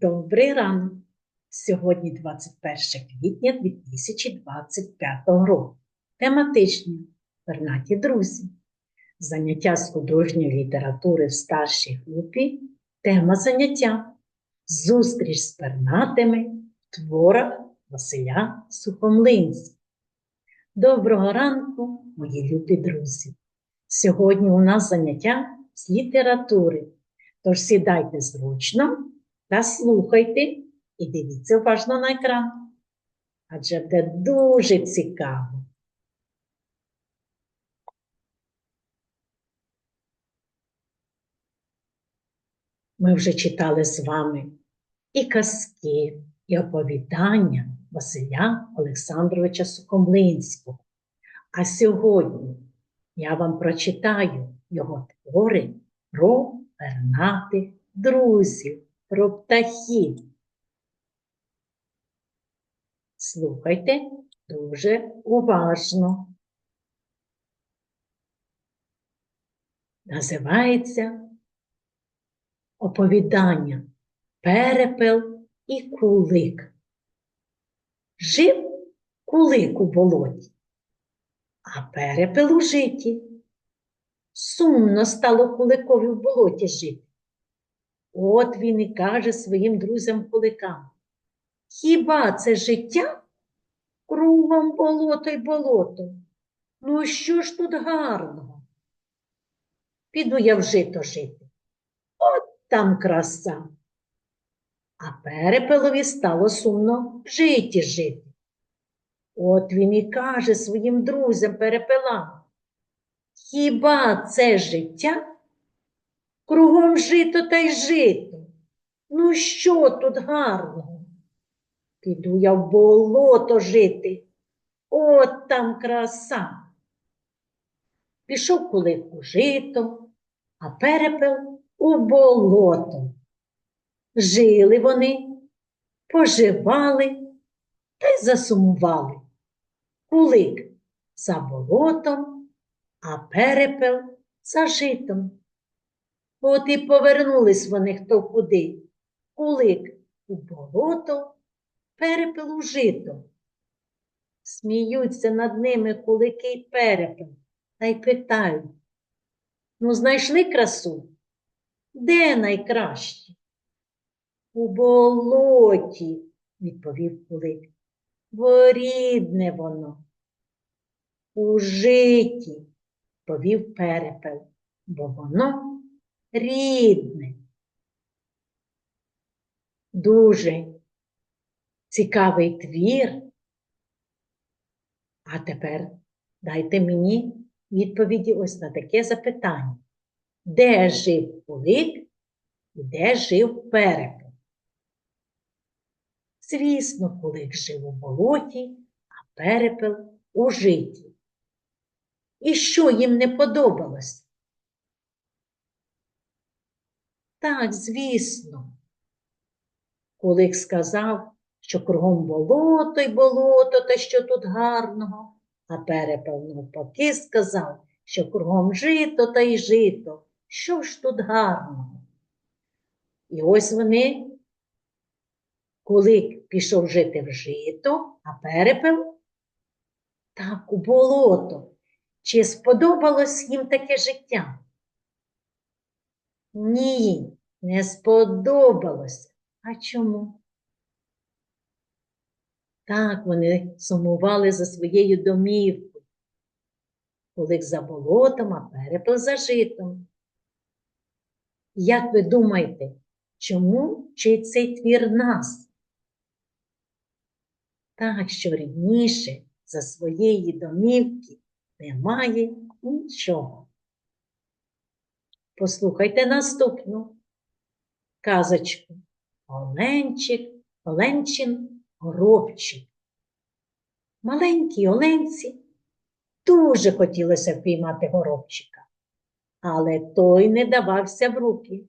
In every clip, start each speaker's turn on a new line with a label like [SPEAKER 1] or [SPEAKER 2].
[SPEAKER 1] Добрий ранок! Сьогодні 21 квітня 2025 року. Тематичні пернаті друзі. Заняття з художньої літератури в старшій групі. Тема заняття Зустріч з пернатими в творах Василя Сухомлинського. Доброго ранку, мої любі друзі! Сьогодні у нас заняття з літератури. Тож сідайте зручно та слухайте і дивіться уважно на екран. Адже буде дуже цікаво. Ми вже читали з вами і казки, і оповідання Василя Олександровича Сухомлинського. А сьогодні я вам прочитаю його твори про пернатих друзів, про птахів. Слухайте дуже уважно. Називається оповідання Перепел і кулик. Жив кулик у болоті, а перепел у житі. Сумно стало куликові в болоті жити. От він і каже своїм друзям-куликам. Хіба це життя? Кругом болото й болото. Ну, що ж тут гарного? Піду я в жито жити. От там краса. А перепелові стало сумно в житі жити. От він і каже своїм друзям перепелам. Хіба це життя? Кругом жито та й жито. Ну, що тут гарного? Піду я в болото жити. От там краса. Пішов кулик у жито, а перепел у болото. Жили вони, поживали та й засумували. Кулик за болотом, а перепел за житом. От і повернулись вони хто куди. Кулик у болото, перепел у жито. Сміються над ними кулики й перепел та й питають. Ну, знайшли красу? Де найкраще? У болоті, відповів кулик. Бо рідне воно. У житі, повів перепел, бо воно рідне. Дуже цікавий твір. А тепер дайте мені відповіді ось на таке запитання. Де жив кулик і де жив перепел? Звісно, кулик жив у болоті, а перепел у житті. І що їм не подобалось? Так, звісно. Кулик сказав, що кругом болото й болото, та що тут гарного, а перепел навпаки сказав, що кругом жито та й жито. Що ж тут гарного? І ось вони, кулик пішов жити в жито, а перепел так у болото. Чи сподобалось їм таке життя? Ні, не сподобалося. А чому? Так вони сумували за своєю домівкою. Кулик за болотом, а перепел за житом. Як ви думаєте, чому вчить цей твір нас? Так, що рідніше за своєї домівки немає нічого. Послухайте наступну казочку. Оленчик, Оленчин горобчик. Маленькій Оленці дуже хотілося впіймати горобчика, але той не давався в руки.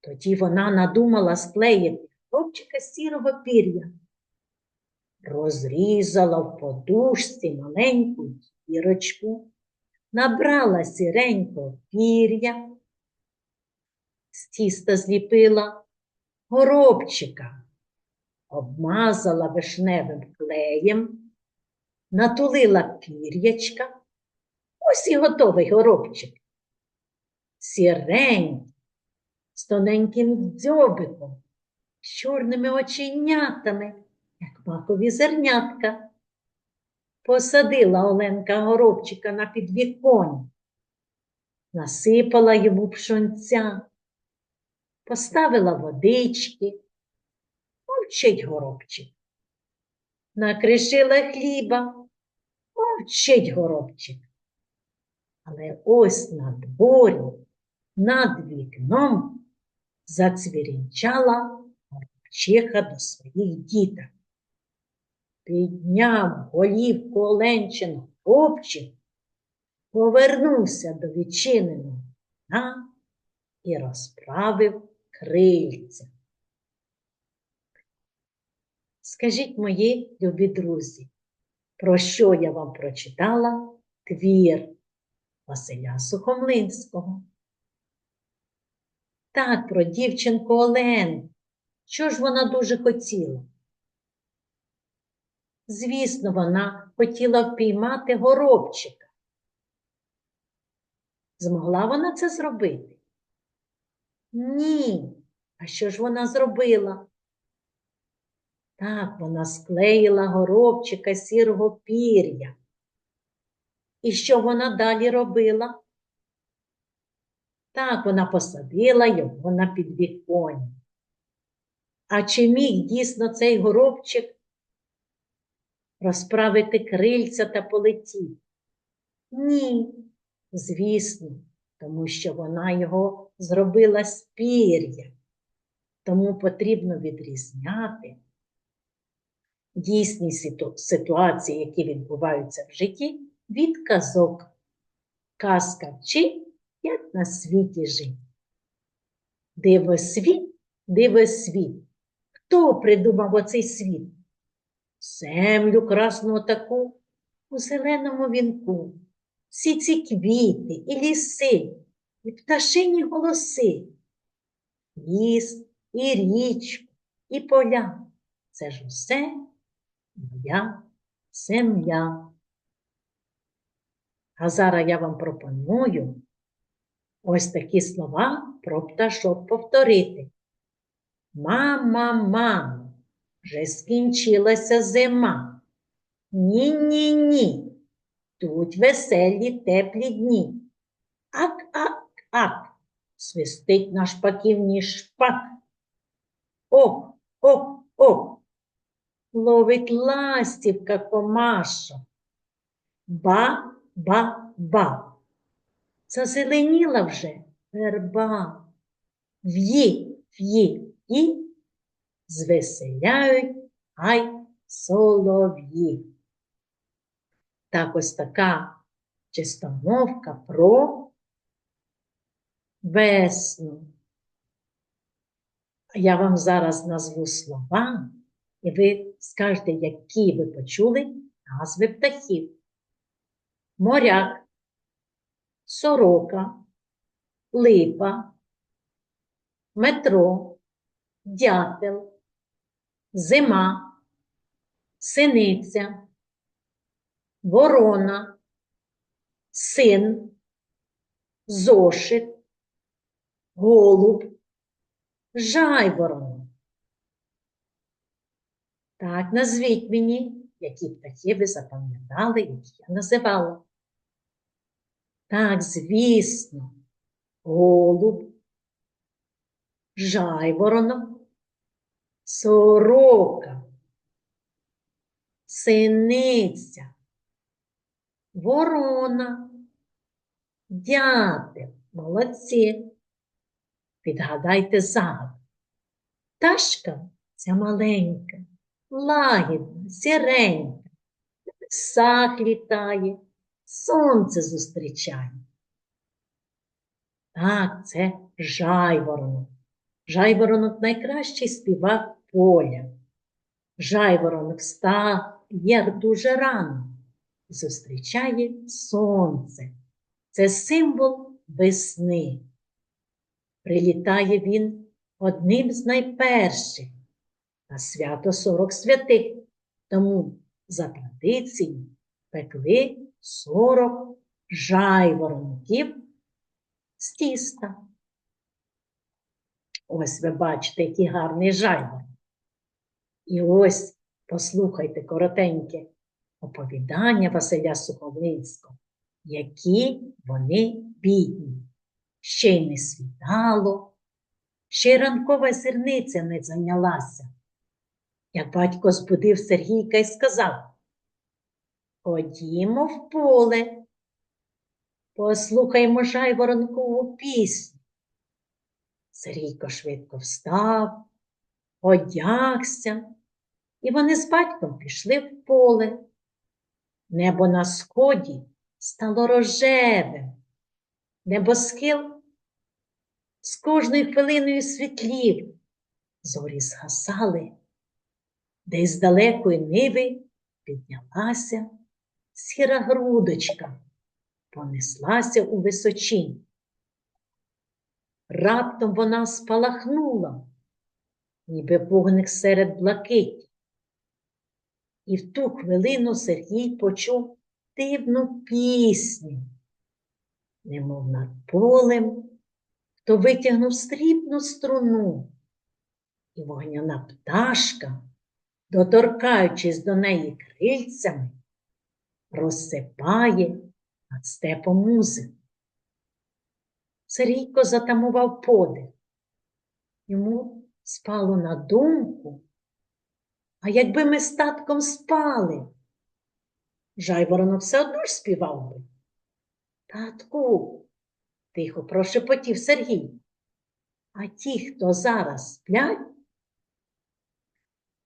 [SPEAKER 1] Тоді вона надумала склеїти горобчика сірого пір'я, розрізала в подушці маленьку дірочку, набрала сіренького пір'я, з тіста зліпила горобчика, обмазала вишневим клеєм, натулила пір'ячка. Ось і готовий горобчик. Сіренький, з тоненьким дзьобиком, з чорними оченятами, як макові зернятка. Посадила Оленка горобчика на підвіконня, насипала йому пшонця, поставила водички, мовчить горобчик. Накришила хліба, мовчить горобчик. Але ось на дворі, над вікном зацвірінчала горобчиха до своїх діток. Підняв голівку Оленчин хлопчик, повернувся до відчиненого вікна і розправив крильця. Скажіть мої любі друзі, про що я вам прочитала твір Василя Сухомлинського? Так, про дівчинку Олену. Що ж вона дуже хотіла? Звісно, вона хотіла впіймати горобчика. Змогла вона це зробити? Ні. А що ж вона зробила? Так, вона склеїла горобчика сірого пір'я. І що вона далі робила? Так, вона посадила його на підвіконня. А чи міг дійсно цей горобчик розправити крильця та полетіти? Ні, звісно, тому що вона його зробила з пір'я. Тому потрібно відрізняти дійсні ситу- ситуації, які відбуваються в житті, від казок. Казка вчить, як на світі жити. Дивосвіт, дивосвіт. Хто придумав оцей світ? Землю красну таку у зеленому вінку. Всі ці квіти і ліси, і пташині голоси. Ліс, і річку, і поля. Це ж усе моя земля. А зараз я вам пропоную ось такі слова про пташок повторити. Мама, мамо, вже скінчилася зима. Ні-ні-ні. Тут веселі теплі дні. Ак, ак, ак, свистить наш паківний шпак. Ок, ок, ок. Ловить ластівка комаша. Ба, ба, ба. Зазеленіла вже верба. В'ї, в'ї, і звеселяють ай солов'ї. Так ось така чистомовка про весну. Я вам зараз назву слова, і ви скажете, які ви почули назви птахів. Моряк, сорока, липа, метро, дятел, зима, синиця, ворона, син, зошит, голуб, жайворонок. Так, назвіть мені, які птахи ви запам'ятали, які я називала. Так, звісно, голуб, жайворонок, сорока, синиця, ворона, дятел. Молодці. Відгадайте загадку. Пташка ця маленька, лагідна, сіренька, писах літає, сонце зустрічає. Так, це жайворонок. Жайворонок найкращий співак поля. Жайворонок встає дуже рано зустрічає сонце. Це символ весни. Прилітає він одним з найперших на свято сорок святих. Тому за традицією пекли сорок жайворонків з тіста. Ось ви бачите, який гарний жайворонок. І ось послухайте коротеньке оповідання Василя Сухомлинського, які вони бідні. Ще й не світало, ще й ранкова зірниця не зайнялася. Як батько збудив Сергійка і сказав, Ходімо в поле, послухаймо жайворонкову пісню. Сергійко швидко встав, одягся, і вони з батьком пішли в поле. Небо на сході стало рожевим, небосхил з кожною хвилиною світлів, зорі згасали, десь з далекої ниви піднялася сіра грудочка, понеслася у височинь. Раптом вона спалахнула, ніби вогник серед блакиті. І в ту хвилину Сергій почув дивну пісню, немов над полем, хто витягнув срібну струну, і вогняна пташка, доторкаючись до неї крильцями, розсипає над степом музику. Сергійко затамував подих. Йому спало на думку, а якби ми з татком спали, жайворонок все одно ж співав би. Татку, тихо прошепотів Сергій. А ті, хто зараз сплять,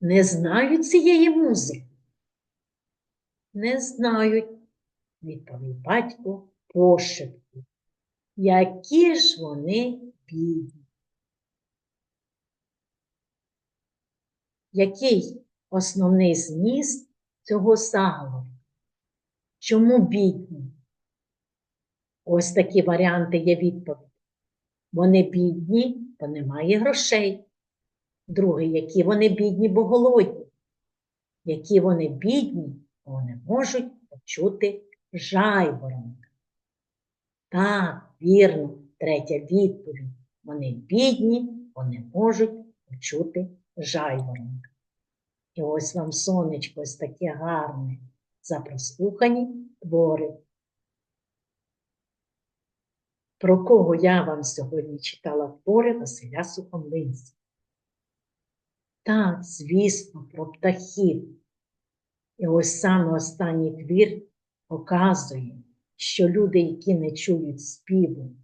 [SPEAKER 1] не знають цієї музики. Не знають, відповів батько пошепки. Які ж вони бідні. Який основний зміст цього заголовку? Чому бідні? Ось такі варіанти є відповідь. Вони бідні, бо немає грошей. Другий, які вони бідні, бо голодні. Які вони бідні, бо не можуть почути жайворонка. Так, вірно, третя відповідь. Вони бідні, бо не можуть почути жайворонка. І ось вам сонечко ось таке гарне за прослухані твори. Про кого я вам сьогодні читала твори Василя Сухомлинського? Так, звісно, про птахів. І ось саме останній твір показує, що люди, які не чують співу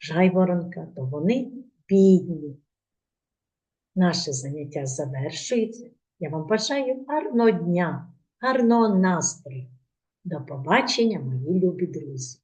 [SPEAKER 1] жайворонка, то вони бідні. Наше заняття завершується. Я вам бажаю гарного дня, гарного настрою. До побачення, мої любі друзі!